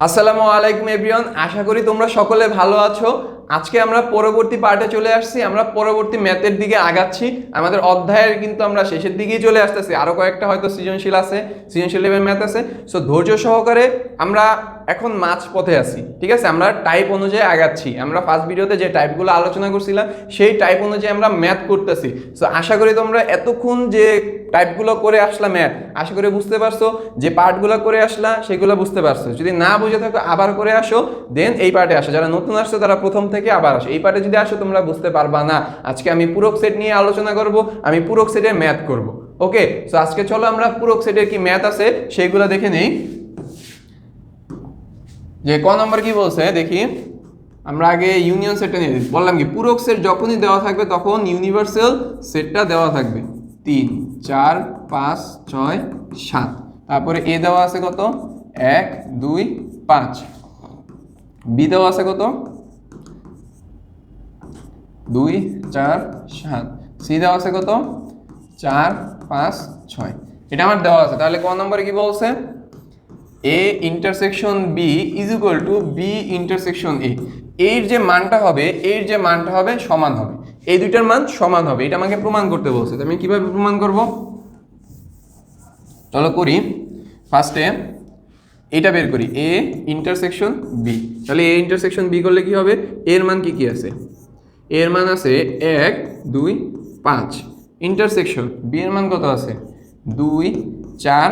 আসসালামু আলাইকুম এভরিওয়ান আশা করি তোমরা সকলে ভালো আছো। আজকে আমরা পরবর্তী পার্টে চলে আসছি, আমরা পরবর্তী ম্যাথের দিকে আগাচ্ছি। আমাদের অধ্যায়ের কিন্তু আমরা শেষের দিকেই চলে আসতেছি। আরও কয়েকটা হয়তো সৃজনশীল আছে, সৃজনশীল লেভেল ম্যাথ আছে। সো ধৈর্য সহকারে আমরা এখন মাঝ পথে আছি, ঠিক আছে? আমরা টাইপ অনুযায়ী আগাচ্ছি। আমরা ফার্স্ট ভিডিওতে যে টাইপগুলো আলোচনা করছিলাম, সেই টাইপ অনুযায়ী আমরা ম্যাথ করতেছি। সো আশা করি তোমরা এতক্ষণ যে টাইপগুলো করে আসলা ম্যাথ আশা করি বুঝতে পারছ। যে পার্টগুলো করে আসলা, সেগুলো বুঝতে পারছ। যদি না বুঝে থাকো, আবার করে আসো দেন এই পার্টে আসো। যারা নতুন আসছো, তারা প্রথম থেকে আবার আসো। এই পার্টে যদি আসো, তোমরা বুঝতে পারবা না। আজকে আমি পুরক সেট নিয়ে আলোচনা করব, আমি পুরক সেটের ম্যাথ করব। ওকে? সো আজকে চলো আমরা পুরক সেটের কি ম্যাথ আছে, সেইগুলো দেখে নেই। যে ক নম্বর কি বলছে, দেখি। আমরা আগে ইউনিয়ন সেটটা নিয়ে। বললাম কি, পূরক সেট যখনই দেওয়া থাকবে, তখন ইউনিভার্সাল সেটটা দেওয়া থাকবে। তিন, চার, পাঁচ, ছয়, সাত। তারপরে এ দেওয়া আছে কত? এক, দুই, পাঁচ। বি দেওয়া আছে কত? দুই, চার, সাত। সি দেওয়া আছে কত? চার, পাঁচ, ছয়। এটা আমার দেওয়া আছে। তাহলে ক নম্বরে কি বলছে? A intersection B is equal to B intersection A এর যে মানটা হবে এর যে মানটা হবে, সমান হবে। এই দুইটার মান সমান হবে। এটা আমাকে প্রমাণ করতে বলছে। আমি কীভাবে প্রমাণ করব? চলো করি। ফার্স্টে এটা বের করি। এ ইন্টারসেকশন বি তাহলে এ ইন্টারসেকশন বি করলে কি হবে? এর মান কি কি আছে? এর মান আছে এক, দুই, পাঁচ। ইন্টারসেকশন বি এর মান কত আছে? দুই, চার,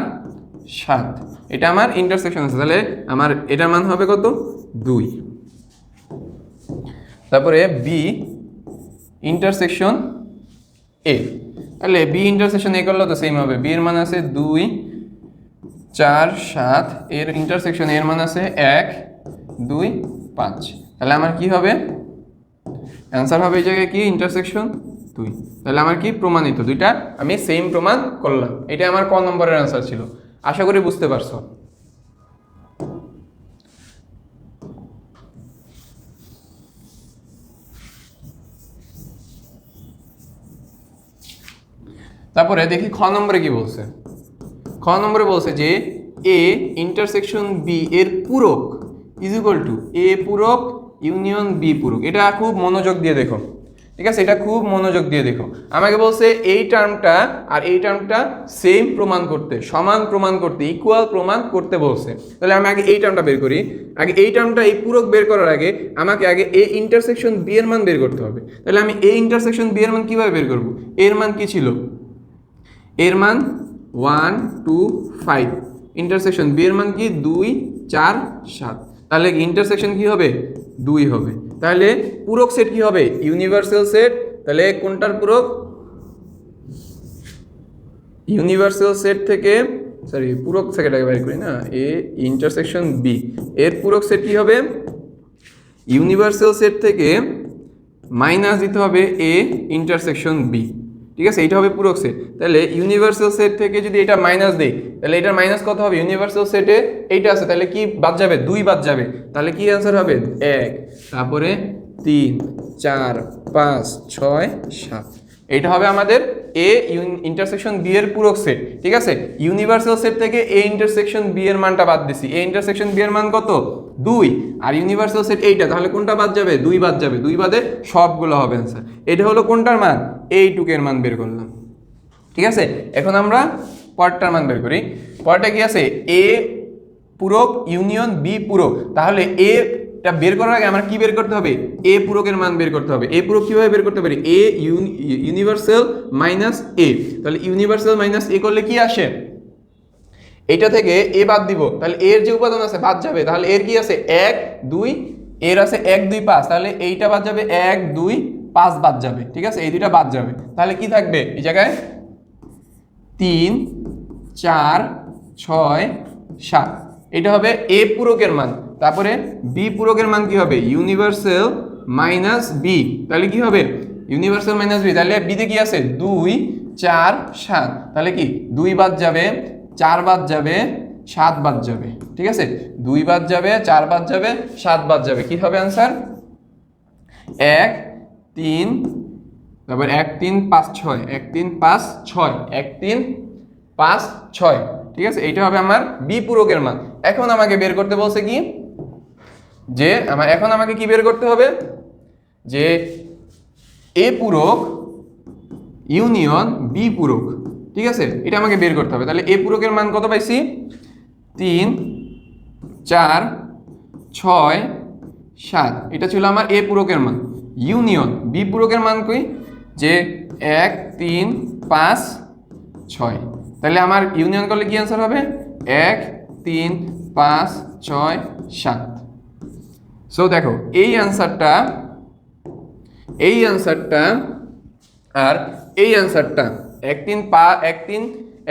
সাত। এটা আমার ইন্টারসেকশন আছে। তাহলে আমার এটার মান হবে কত? দুই। তারপরে বি ইন্টারসেকশন এ তাহলে বি ইন্টারসেকশন এ করলেও তো সেম হবে। বি এর মান আছে দুই, চার, সাত। এর ইন্টারসেকশন এর মান আছে এক, দুই, পাঁচ। তাহলে আমার কি হবে? অ্যান্সার হবে এই জায়গায় কি? ইন্টারসেকশন দুই। তাহলে আমার কি? প্রমাণিত। দুইটা? আমি সেম প্রমাণ করলাম। এটা আমার ক নম্বরের অ্যান্সার ছিল। আশা করি বুঝতে পারছ। তারপরে দেখি খ নম্বরে কি বলছে? খ নম্বরে বলছে যে এ ইন্টারসেকশন বি এর পূরক ইজ ইকুয়াল টু এ পূরক ইউনিয়ন বি পূরক। এটা খুব মনোযোগ দিয়ে দেখো। ঠিক আছে? এটা খুব মনোযোগ দিয়ে দেখো। আমাকে বলছে এই টার্মটা আর এই টার্মটা সেম প্রমাণ করতে, সমান প্রমাণ করতে ইকুয়াল প্রমাণ করতে বলছে। তাহলে আমি আগে এই টার্মটা বের করি। আগে এই টার্মটা এই পূরক বের করার আগে আমাকে আগে এ ইন্টারসেকশন বি এর মান বের করতে হবে। তাহলে আমি এই ইন্টারসেকশন বি এর মান কীভাবে বের করব? এর মান কি ছিল? এর মান one two five intersection B এর মান কি? দুই, চার, সাত। তাহলে ইন্টারসেকশন কি হবে? দুই হবে। তাহলে পূরক সেট কি হবে? ইউনিভার্সাল সেট তাহলে কোনটার পূরক? ইউনিভার্সাল সেট থেকে সরি পূরক সেটটাকে বের করি না। এ ইন্টারসেকশন বি এর পূরক সেট কি হবে? ইউনিভার্সাল সেট থেকে মাইনাস দিতে হবে এ ইন্টারসেকশন বি ঠিক আছে, এইটা হবে পূরক সেট তাহলে ইউনিভার্সাল সেট থেকে যদি এটা মাইনাস দেই, তাহলে এটার মাইনাস কত হবে? ইউনিভার্সাল সেটে এইটা আছে, তাহলে কি বাদ যাবে? দুই বাদ যাবে। তাহলে কি অ্যান্সার হবে? এক। তারপরে তিন, চার, পাঁচ, ছয়, সাত। এটা হবে আমাদের এ ইন্টারসেকশন বি এর পূরক সেট ঠিক আছে? ইউনিভার্সাল সেট থেকে এ ইন্টারসেকশন বি এর মানটা বাদ দিছি। এ ইন্টারসেকশন বি এর মান কত? দুই। আর ইউনিভার্সাল সেট এইটা, তাহলে কোনটা বাদ যাবে? দুই বাদ যাবে। দুই বাদে সবগুলো হবে অ্যান্সার এটা হলো কোনটার মান? এইটুকের মান বের করলাম। ঠিক আছে? এখন আমরা পরটার মান বের করি। পরটা কি আছে? এ পূরক ইউনিয়ন বি পূরক। তাহলে এ টা বের করার আগে আমার কি বের করতে হবে? এ পূরকের মান বের করতে হবে। এ পূরক কীভাবে বের করতে পারি? এ ইউনিভার্সাল মাইনাস এ তাহলে ইউনিভার্সাল মাইনাস এ করলে কি আসে? এটা থেকে এ বাদ দিব। তাহলে এর যে উপাদান আছে, বাদ যাবে। তাহলে এর কি আছে? এক, দুই, এর আছে এক, দুই, পাঁচ। তাহলে এইটা বাদ যাবে, এক, দুই, পাঁচ বাদ যাবে। ঠিক আছে? এই দুইটা বাদ যাবে। তাহলে কি থাকবে? এই জায়গায় তিন, চার, ছয়, সাত। এটা হবে এ পূরকের মান। তারপরে বি পূরকের মান কি হবে? ইউনিভার্সাল মাইনাস বি তাহলে কি হবে? ইউনিভার্সাল মাইনাস বি তাহলে বিতে কি আছে? দুই, চার, সাত। তাহলে কি? দুই বাদ যাবে, চার বাদ যাবে, সাত বাদ যাবে। ঠিক আছে? দুই বাদ যাবে, চার বাদ যাবে, সাত বাদ যাবে। কি হবে অ্যান্সার এক, তিন, তারপর এক, তিন, পাঁচ, ছয়। এক, তিন, পাঁচ, ছয়। এক, তিন, পাঁচ, ছয়। ঠিক আছে? এইটা হবে আমার বি পূরকের মান। এখন আমাকে বের করতে বলছে কি? যে আমার এখন আমাকে কি বের করতে হবে? যে, এ পূরক, ইউনিয়ন বি পূরক, ঠিক আছে? এটা আমাকে বের করতে হবে। তাহলে এ পূরকের মান কত পাইছি? তিন, চার, ছয়, সাত। এটা ছিল আমার এ পূরকের মান। ইউনিয়ন বি পূরকের মান কই? যে, এক, তিন, পাঁচ, ছয়। তাহলে আমার ইউনিয়ন করলে কি অ্যান্সার হবে? এক, তিন, পাঁচ, ছয়, সাত। সো দেখো, এই অ্যান্সারটা এই অ্যান্সারটা আর এই অ্যান্সারটা এক তিন পা, এক তিন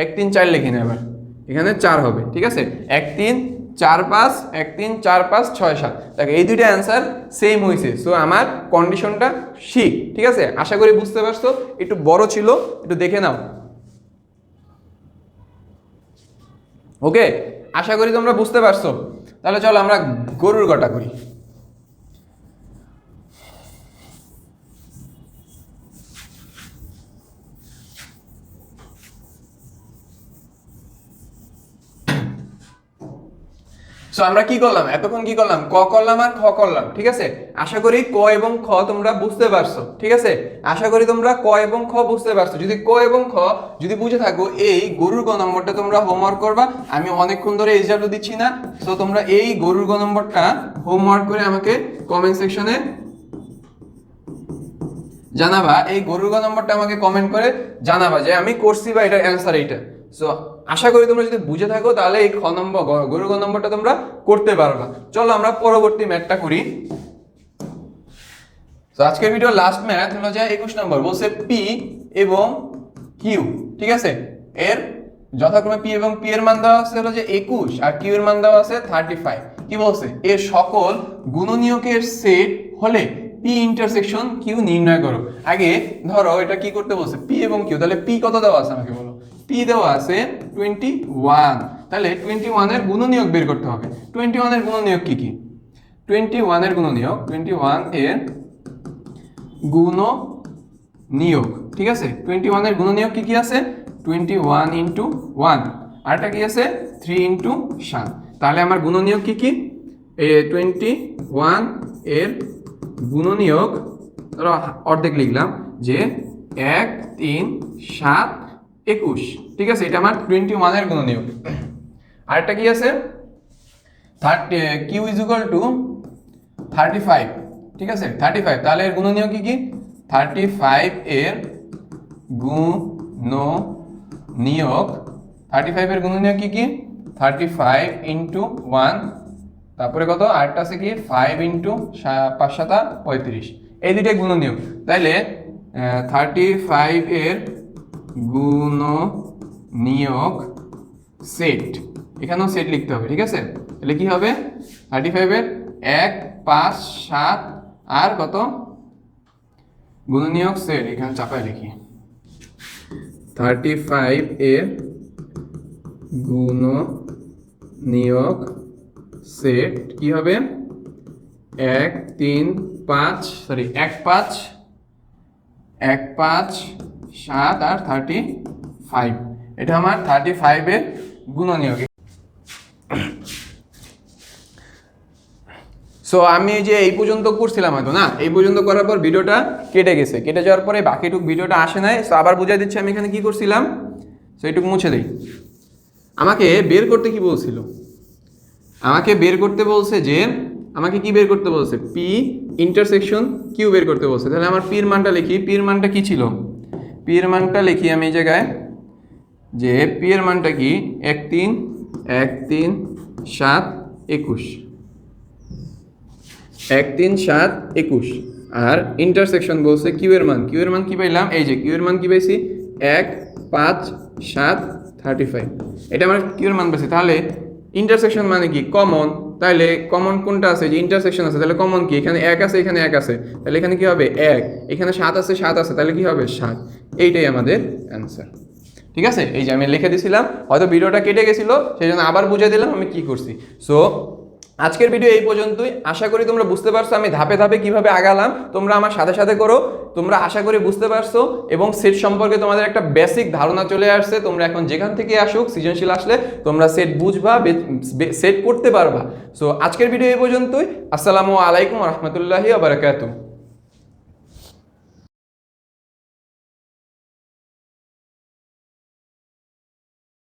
এক তিন চার লিখে নেই এখানে চার হবে, ঠিক আছে? এক তিন, চার পাঁচ, এক তিন, চার পাঁচ, ছয় সাত। দেখো, এই দুইটা অ্যান্সার সেম হয়েছে সো আমার কন্ডিশনটা ঠিক ঠিক আছে? আশা করি বুঝতে পারছ? একটু বড় ছিল, একটু দেখে নাও। ওকে আশা করি তোমরা বুঝতে পারছ? তাহলে চলো আমরা গরুর গটা করি। সো আমরা কি করলাম? এতক্ষণ কি করলাম? ক করলাম আর খ করলাম, ঠিক আছে? আশা করি ক এবং খ তোমরা বুঝতে পারছ, ঠিক আছে? আশা করি তোমরা ক এবং খ বুঝতে পারছ। যদি ক এবং খ, যদি বুঝে থাকো, এই গরুর গ নম্বরটা তোমরা হোমওয়ার্ক করবা। আমি অনেকক্ষণ ধরে এই দিচ্ছি না। সো তোমরা এই গরুর গ নম্বরটা হোমওয়ার্ক করে আমাকে কমেন্ট সেকশনে জানাবা। এই গরুর গ নম্বরটা আমাকে কমেন্ট করে জানাবা যে আমি করছি বা এটার অ্যান্সার এইটা। সো আশা করি তোমরা যদি বুঝে থাকো, তাহলে এই খ নম্বর, গ- গরুর গ নম্বরটা তোমরা করতে পারবা। চলো আমরা পরবর্তী ম্যাথটা করি। আজকের ভিডিও লাস্ট ম্যাথ হলো যে একুশ নম্বর, বলছে পি এবং কিউ ঠিক আছে? এর যথাক্রমে পি এবং পি এর মান দেওয়া আছে হলো যে একুশ, আর কিউ এর মান দেওয়া আছে থার্টি ফাইভ কি বলছে? এর সকল গুণনীয়কের সেট হলে পি ইন্টারসেকশন কিউ নির্ণয় করো। আগে ধরো এটা কি করতে বলছে? পি এবং কিউ তাহলে পি কত দেওয়া আছে আমাকে বলো? পি দেওয়া আছে টোয়েন্টি ওয়ান তাহলে টোয়েন্টি ওয়ানের গুণনীয়ক বের করতে হবে। টোয়েন্টি ওয়ানের গুণনীয়ক কি কি? টোয়েন্টি ওয়ানের গুণনীয়ক টোয়েন্টি ওয়ানের গুণ নিয়োগ ঠিক আছে? টোয়েন্টি ওয়ানের গুণ নিয়োগ কি কি আছে? টোয়েন্টি ওয়ান ইন্টু ওয়ান আরটা কি আছে? থ্রি ইন্টু সাত তাহলে আমার গুণ নিয়োগ কি কি? এ টোয়েন্টি ওয়ানের গুণ নিয়োগ ধরো অর্ধেক লিখলাম যে এক, তিন, সাত একুশ, ঠিক আছে? এটা আমার টোয়েন্টি ওয়ানের গুণ নিয়োগ। আরেকটা কি আছে? Thirty Q is equal to thirty five ঠিক আছে? থার্টি ফাইভ তাহলে এর গুণ গুণনীয় কি কি? থার্টি ফাইভ এর গুণ নিয়োগ। থার্টি ফাইভের গুণনীয় কি কি? থার্টি ফাইভ ইন্টু ওয়ান তারপরে কত? আরেকটা আছে কি? ফাইভ ইন্টু পাঁচ সাতা পঁয়ত্রিশ। এই দুইটাই নিয়োগ। তাইলে থার্টি ফাইভ এর গুণ নিয়োগ সেট। এখানেও সেট লিখতে হবে, ঠিক আছে? তাহলে কি হবে? থার্টি ফাইভের এক, পাঁচ, সাত, আর কত? গুণনীয়ক সেট, এখানে চাপায় লিখি। থার্টি ফাইভ এর গুণ নিয়োগ সেট কি হবে? এক, তিন, পাঁচ সরি এক, পাঁচ এক, পাঁচ সাত আর থার্টি ফাইভ এটা আমার থার্টি ফাইভের গুণনীয়ক। সো আমি যে এই পর্যন্ত করছিলাম হয়তো, না? এই পর্যন্ত করার পর ভিডিওটা কেটে গেছে। কেটে যাওয়ার পরে বাকিটুক ভিডিওটা আসে নাই। সো আবার বুঝাই দিচ্ছি আমি এখানে কি করছিলাম। সো এইটুকু মুছে দিই। আমাকে বের করতে কি বলছিল? আমাকে বের করতে বলছে যে, আমাকে কি বের করতে বলছে? পি ইন্টারসেকশন কিউ বের করতে বলছে। তাহলে আমার পির মানটা লিখি। পির মানটা কি ছিল? পির মানটা লিখি আমি এই জায়গায়, যে পি এর মানটা কি? এক তিন এক তিন, সাত, একুশ। এক তিন, সাত, একুশ। আর ইন্টারসেকশন বলছে কিউ এর মান। কিউ এর মান কি পাইলাম? এই যে কিউ এর মান কি পাইছি? এক, পাঁচ, সাত থার্টি ফাইভ এটা আমার কিউ এর মান পাইছি। তাহলে ইন্টারসেকশন মানে কি? কমন তাহলে কমন কোনটা আছে? যে ইন্টারসেকশন আছে তাহলে কমন কি? এখানে এক আছে, এখানে এক আছে। তাহলে এখানে কি হবে? এক। এখানে সাত আছে সাত আছে তাহলে কি হবে? সাত। এইটাই আমাদের অ্যান্সার ঠিক আছে? এই যে আমি লিখে দিছিলাম, হয়তো ভিডিওটা কেটে গেছিল সেই জন্য আবার বুঝে দিলাম আমি কি করছি। সো আজকের ভিডিও এই পর্যন্তই। আশা করি তোমরা বুঝতে পারছ, আমি ধাপে ধাপে কীভাবে আগালাম। তোমরা আমার সাথে সাথে করো, তোমরা আশা করি বুঝতে পারছ। এবং সেট সম্পর্কে তোমাদের একটা বেসিক ধারণা চলে আসছে, তোমরা এখন যেখান থেকে আসুক, সৃজনশীল আসলে তোমরা সেট বুঝবা সেট করতে পারবা। সো আজকের ভিডিও এই পর্যন্তই। আসসালামু আলাইকুম রহমতুল্লাহি আবরাকাতুহ